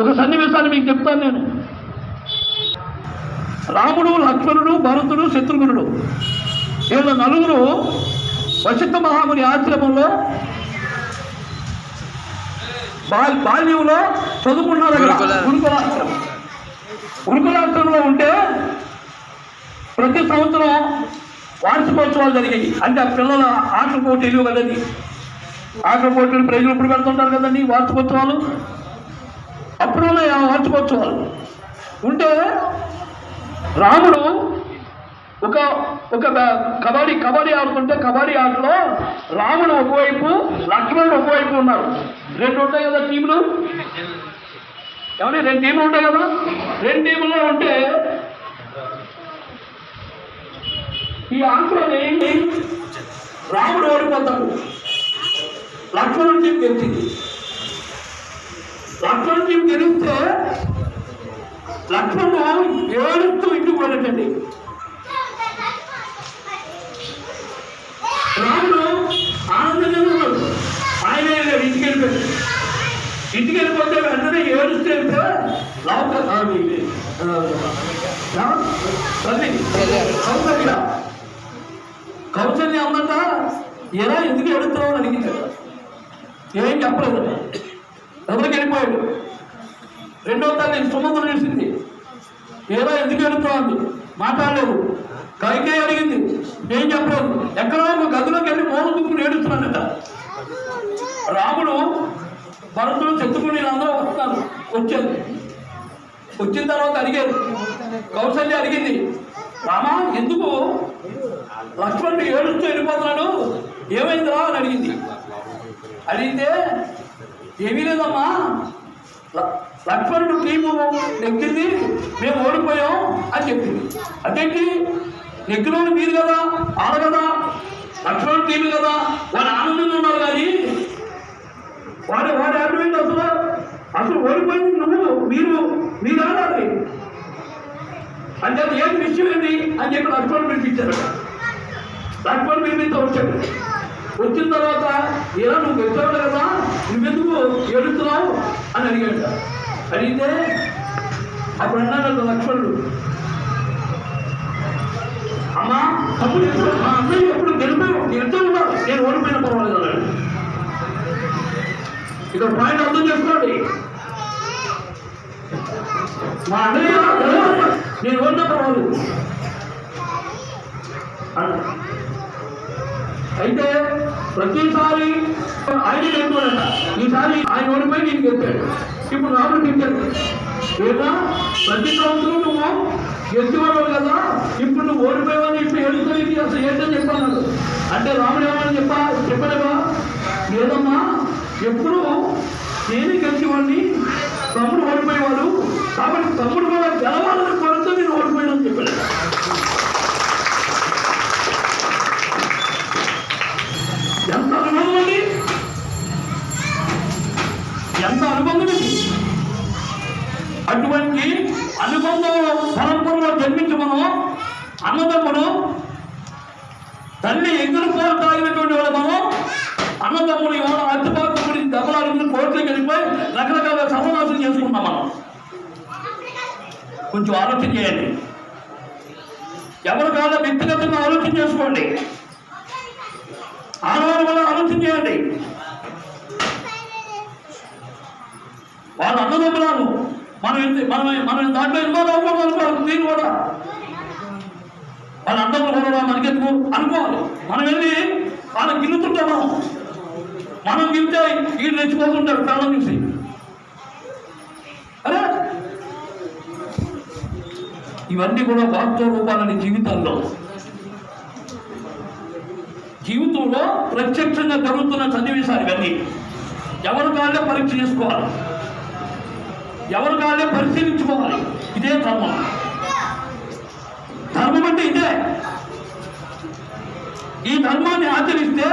ఒక సన్నివేశాన్ని మీకు చెప్తాను నేను. రాముడు లక్ష్మణుడు భరతుడు శత్రుఘ్నుడు వీళ్ళ నలుగురు వశిష్ఠ మహాముని ఆశ్రమంలో బాల్ బాల్యంలో చదువుకున్నారు అక్కడ. గురుకుల- గురుకులాశ్రమం గురుకులాశ్రమంలో ఉంటే ప్రతి సంవత్సరం వార్షికోత్సవాలు జరిగాయి. అంటే ఆ పిల్లల ఆటల పోటీలు కదండి ఆటల పోటీలు ప్రజలు ఇప్పుడు పెడుతుంటారు కదండి వార్షికోత్సవాలు? అప్పుడు ఉన్నాయి వార్షికోత్సవాలు. ఉంటే రాముడు ఒక ఒక కబడ్డీ కబడ్డీ ఆడుతుంటే కబడ్డీ ఆటలో రాముడు ఒకవైపు లక్ష్మణుడు ఒకవైపు ఉన్నారు. రెండు ఉంటాయి కదా టీములు? ఏమని రెండు టీములు ఉంటాయి కదా? రెండు టీములు ఉంటే ఈ ఆటలోని రాముడు ఓడిపోతాడు. లక్ష్మణుడి టీం గెలిచింది లక్ష్మణుడి టీం గెలిస్తే లక్ష్మణుడు ఏడుస్తూ ఇంటికి పోయినట్టండి. రాముడు ఆనందంగా ఉన్నాడు. ఆయన ఇంటికి వెళ్ళిపోయాడు. ఇంటికి వెళ్ళిపోతే వెంటనే ఏడుస్తూ వెళ్తే లోక కౌసల్య. కౌసల్య ఎలా ఎందుకు ఎడుతున్నావు అని అడిగింది. ఏం చెప్పలేదు. ఎవరికి వెళ్ళిపోయాడు? రెండో తల్లి సుమంత్రం చేసింది. ఏదో ఎందుకు ఎడుతున్నావు మాట్లాడలేదు. కైకే అడిగింది. ఏం చెప్పలేదు. ఎక్కడో ఒక గదిలోకి వెళ్ళి మోనుకుని ఏడుస్తున్నాడట రాముడు భరతుడు చెత్తుకుని అందరూ వస్తున్నారు వచ్చారు వచ్చిన తర్వాత అడిగారు కౌశల్య అడిగింది రామా ఎందుకు? లక్ష్మణుడు ఏడుస్తూ వెళ్ళిపోతున్నాడు. ఏమైందిరా? అని అడిగింది. అడిగితే ఏమీ లేదమ్మా. ల- లక్ష్మణుడు టీము నెగ్గింది మేము ఓడిపోయాం అని చెప్పింది. అదేంటి? నెగ్గినోడు మీరు కదా ఆడ కదా లక్ష్మణుడు టీము కదా వాడు ఆనందంగా ఉన్నారు కానీ వాడు వాడు ఆడమైంది అసలు. అసలు ఓడిపోయింది నువ్వు మీరు మీరు ఆడాలి అంటే అది విషయం ఏంటి? అని చెప్పి లక్ష్మణుడు పిలిపించారు లక్ష్మణుడు పిలిపిస్తూ వచ్చాడు వచ్చిన తర్వాత ఇలా నువ్వు పెట్టావు కదా నువ్వెందుకు ఏడుతున్నావు అని అడిగాడు. అడిగితే అప్పుడు అన్నాడు లక్ష్మణుడు అమ్మా అప్పుడు ఎప్పుడు- మా అన్నయ్య ఎప్పుడు గెలిపావు ఎంతో ఉన్నాడు. నేను ఓడిపోయిన పర్వాలేదు అన్నాడు. ఇక్కడ పాయింట్ అర్థం చేసుకోండి. మా అన్నయ్య నేను ఓడిన పర్వాలేదు. అన్నాడు. అయితే ప్రతిసారి ఆయన గెలుపుకోడట ఈసారి ఆయన ఓడిపోయి నేను గెలిపాడు ఇప్పుడు రాముడు గెలిచాడు. లేదా ప్రతి సంవత్సరం నువ్వు గెలిచేవాడు కదా. ఇప్పుడు నువ్వు ఓడిపోయావని ఇప్పుడు ఏడుకోనికి అసలు ఏంటని చెప్పాను అంటే రాముడు ఏమని చెప్పా చెప్పలేవా? లేదమ్మా. ఎప్పుడు నేను గెలిచేవాడిని. తమ్ముడు ఓడిపోయేవాడు. కాబట్టి తమ్ముడు కూడా గెలవ ఎంత అనుబంధం అటువంటి అనుబంధం పరంపరలో జన్మించి మనం అన్నదమ్ముడు తల్లి ఎగురు పోరు తాగినటువంటి వాడు మనం అన్నదమ్ముడు ఎవరు అర్థపాత్ర గురించి దెబ్బలాడుకుని కోర్టులకు వెళ్ళిపోయి రకరకాల సమావేశం చేసుకుంటాం మనం. కొంచెం ఆలోచన చేయండి. ఎవరి కాదు వ్యక్తిగతంగా ఆలోచన చేసుకోండి. ఆడవారు కూడా ఆలోచన చేయండి. వాళ్ళ అన్నదమ్ములను మనం ఎంత- మనం మనం దాంట్లో ఇన్వాల్వ్ అవ్వకూడదు అనుకోవాలి దీన్ని కూడా. వాళ్ళ అన్నదమ్ములు కూడా మనకెందుకు? అనుకోవాలి. మనం వెళ్ళి వాళ్ళని గిల్లుతుంటాం మనం. మనం గిల్తే వీళ్ళు రెచ్చిపోతుంటారు ప్రాణం చూసి. అరే! ఇవన్నీ కూడా వాస్తవ రూపాలని జీవితాల్లో జీవితంలో ప్రత్యక్షంగా జరుగుతున్న చదివేశారు ఇవన్నీ. ఎవరి కాళ్ళే పరీక్ష చేసుకోవాలి. ఎవరు కాదే పరిశీలించుకోవాలి. ఇదే ధర్మం. ధర్మం అంటే ఇదే. ఈ ధర్మాన్ని ఆచరిస్తే